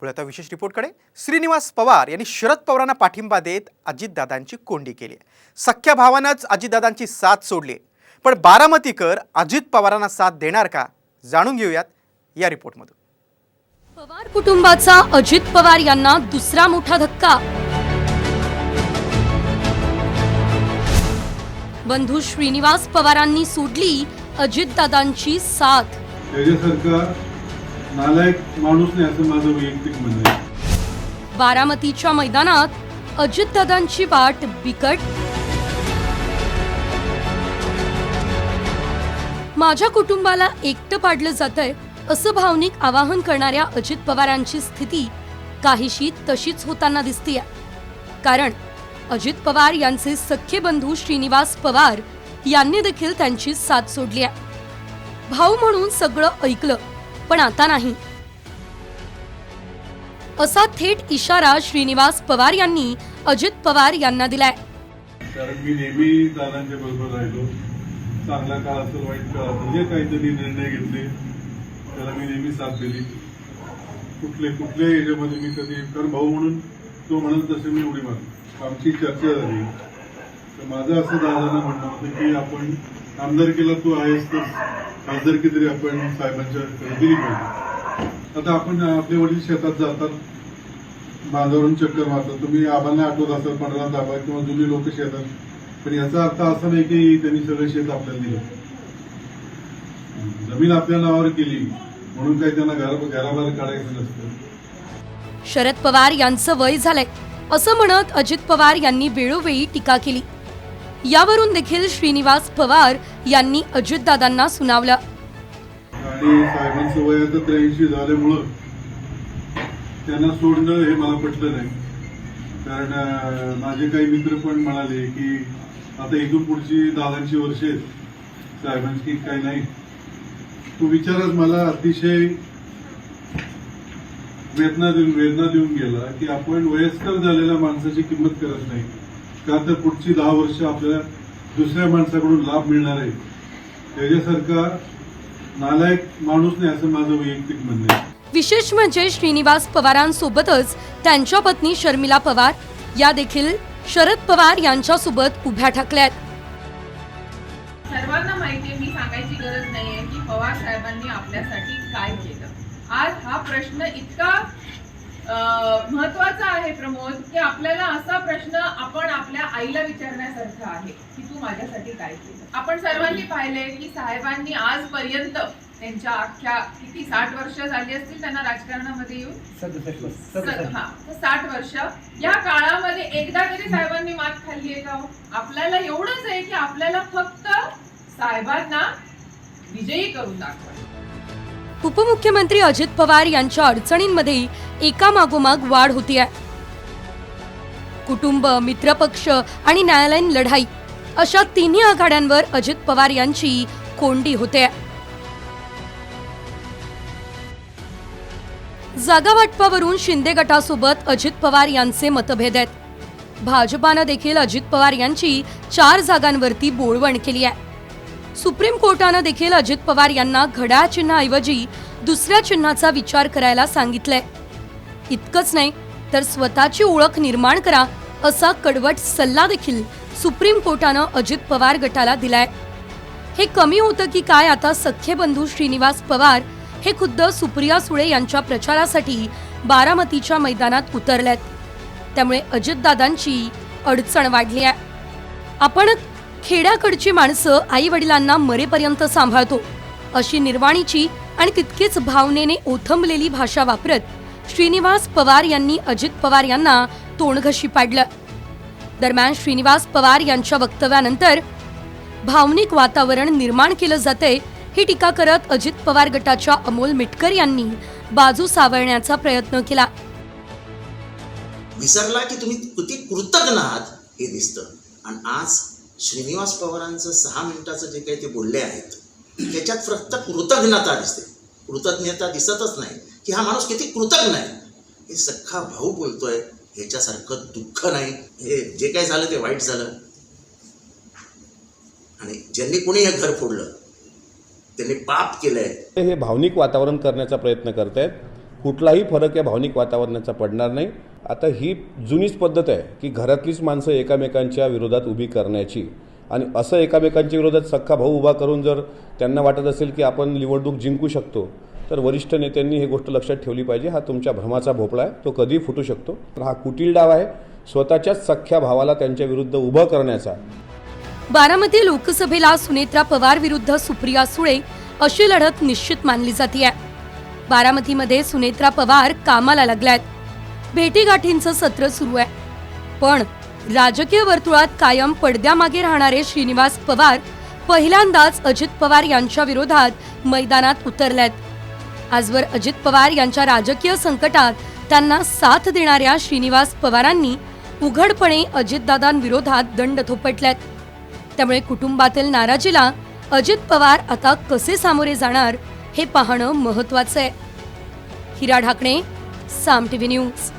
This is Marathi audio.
पुढे आता विशेष रिपोर्टकडे. श्रीनिवास पवार यांनी शरद पवारांना पाठिंबा देत अजितदादांची कोंडी केली सख्या भावानंच अजितदादांची साथ सोडली. पण बारामतीकर अजित पवारांना साथ देणार का? जाणून घेऊयात या रिपोर्टमधून. पवार कुटुंबाचा अजित पवार यांना दुसरा मोठा धक्का. बंधू श्रीनिवास पवारांनी सोडली अजितदादांची साथ. त्याच्यासारखा नालायक माणूस नाही असं माझं वैयक्तिक म्हणणं आहे. बारामतीच्या मैदानात अजितदादांची वाट बिकट. माझ्या कुटुंबाला एकटं पाडलं जातंय असं भावनिक आवाहन करणाऱ्या अजित पवारांची स्थिती काहीशी तशीच होताना दिसतीय. कारण अजित पवार यांचे सख्खे बंधू श्रीनिवास पवार यांनी देखील त्यांची साथ सोडली आहे भाऊ म्हणून सगळं ऐकलं पण आता नाही. असा थेट इशारा श्रीनिवास पवार यांनी अजित पवार यांना दिलाय. कारण मी नेहमी दादांच्या बरोबर राहिलो. चांगला काळ असेल वाईट काळ असेल जे काहीतरी निर्णय घेतले त्याला मी नेहमी साथ दिली. कुठले कुठले याच्यामध्ये मी कधी कारण भाऊ म्हणून तो म्हणत तसे मी उडी मारली आमची चर्चा झाली. तर माझं असं दादांना म्हणणं होतं की आपण आमदारकीला तू आहेस तर खासदारकी तरी आपण साहेबांच्या दिली पाहिजे आता आपण आपले वडील शेतात जातात. बांधावरून चक्कर मारतात. तुम्ही आबांना आठवत असाल पंधरा दाबा किंवा जुनी लोक शेतात. पण याचा अर्थ असा नाही की त्यांनी सगळं शेत आपल्याला दिलं. जमीन आपल्या नावावर केली म्हणून काही त्यांना घराबाहेर काढायचं नसतं. शरद पवार यांचं वय झालंय. असं म्हणत अजित पवार यांनी वेळोवेळी टीका केली. यावरून देखील श्रीनिवास पवार यांनी अजितदादांना सुनावलं. आणि साहेबांचं वय आता त्र्याऐंशी झाल्यामुळं त्यांना सोडणं हे मला पटलं नाही. कारण माझे काही मित्र पण म्हणाले की आता इथून पुढची दादांची वर्ष आहेत. साहेबांची काही नाही. तो विचारच मला अतिशय वेदना देऊन वेदना देऊन गेला की आपण वयस्कर झालेल्या माणसाची किंमत करत नाही. का तर पुढची दहा वर्ष आपल्याला दुसऱ्या माणसाकडून लाभ मिळणार आहे. त्याच्यासारखा नालायक माणूस नाही असं माझं वैयक्तिक म्हणणं आहे. विशेष म्हणजे श्रीनिवास पवारांसोबतच त्यांच्या पत्नी शर्मिला पवार या देखील शरद पवार यांच्यासोबत उभ्या ठाकल्यात. सर्वांना माहिती आहे मी सांगायची गरज नाहीये की पवार साहेबांनी आपल्यासाठी काय केलं. आज हा प्रश्न इतका महत्त्वाचा आहे प्रमोद की आपल्याला असा प्रश्न आपण आपल्या आईला विचारण्यासारखा आहे की तू माझ्यासाठी काय केलं? आपण सर्वांनी पाहिलंय की साहेबांनी आजपर्यंत त्यांच्या अख्ख्या किती साठ वर्ष झाली असतील त्यांना राजकारणामध्ये येऊन? हा साठ वर्ष. या काळामध्ये एकदा तरी साहेबांनी मात खाल्ली आहे का हो? आपल्याला एवढंच आहे की आपल्याला फक्त साहेबांना विजयी करून दाखवायचं. उपमुख्यमंत्री अजित पवार यांच्या अडचणींमध्ये एकामागोमाग वाढ होती आहे कुटुंब मित्रपक्ष आणि न्यायालयीन लढाई अशा तिन्ही आघाड्यांवर अजित पवार यांची कोंडी होते जागा वाटपावरून शिंदे गटासोबत अजित पवार यांचे मतभेद आहेत. भाजपानं देखील अजित पवार यांची चार जागांवरती बोळवण केली आहे सुप्रीम कोर्टानं देखील अजित पवार यांना घड्याळ चिन्हाऐवजी दुसऱ्या चिन्हाचा विचार करायला सांगितलंय. इतकंच नाही तर स्वतःची ओळख निर्माण करा असा कडवट सल्ला देखील सुप्रीम कोर्टानं अजित पवार गटाला दिलाय. हे कमी होतं की काय आता सख्खे बंधू श्रीनिवास पवार हे खुद्द सुप्रिया सुळे यांच्या प्रचारासाठी बारामतीच्या मैदानात उतरल्यात त्यामुळे अजितदादांची अडचण वाढली आहे. आपण खेड्याकडची माणसं आई वडिलांना मरेपर्यंत सांभाळतो. अशी निर्वाणीची आणि तितकीच भावनेने ओथंबलेली भाषा वापरत श्रीनिवास पवार यांनी अजित पवार यांना तोंडघशी पाडलं. दरम्यान श्रीनिवास पवार यांच्या वक्तव्यानंतर भावनिक वातावरण निर्माण केलं जाते ही टीका करत अजित पवार गटाच्या अमोल मिटकर यांनी बाजू सावरण्याचा प्रयत्न केला. विसरला की तुम्ही किती कृतज्ञ आहात हे दिसतं. आणि आज श्रीनिवास पवारांचं सहा मिनिटाचं जे काही ते बोलले आहेत त्याच्यात फक्त कृतज्ञता दिसते. कृतज्ञता दिसतच नाही. की हा माणूस किती कृतज्ञ आहे? हे सख्खा भाऊ बोलतोय ह्याच्यासारखं दुःख नाही. हे जे काही झालं ते वाईट झालं. आणि ज्यांनी कोणी हे घर फोडलं त्यांनी पाप केलंय. हे भावनिक वातावरण करण्याचा प्रयत्न करत आहेत कुठलाही फरक या भावनिक वातावरणाचा पडणार नाही. आता ही जुनीच पद्धत आहे की घरातलीच माणसं एकामेकांच्या विरोधात उभी करण्याची. आणि असं एकामेकांच्या विरोधात सख्खा भाऊ उभा करून जर त्यांना वाटत असेल की आपण निवडणूक जिंकू शकतो तर वरिष्ठ नेत्यांनी ही गोष्ट लक्षात ठेवली पाहिजे. हा तुमच्या भ्रमाचा भोपळा आहे तो कधीही फुटू शकतो. तर हा कुटील डाव आहे स्वतःच्याच सख्ख्या भावाला त्यांच्या विरुद्ध उभं करण्याचा. बारामती लोकसभेला सुनेत्रा पवार विरुद्ध सुप्रिया सुळे अशी लढत निश्चित मानली जाते बारामतीमध्ये सुनेत्रा पवार कामाला लागल्यात. भेटीगाठींचं सत्र सुरू आहे. पण राजकीय वर्तुळात कायम पडद्यामागे राहणारे श्रीनिवास पवार पहिल्यांदाच अजित पवार यांच्या विरोधात मैदानात उतरलेत. आजवर अजित पवार यांच्या राजकीय संकटात त्यांना साथ देणाऱ्या श्रीनिवास पवारांनी उघडपणे अजितदादांविरोधात दंड थोपटल्यात त्यामुळे कुटुंबातील नाराजीला अजित पवार आता कसे सामोरे जाणार हे पाहणं महत्वाचं आहे. Hira Dhakne Saam TV news.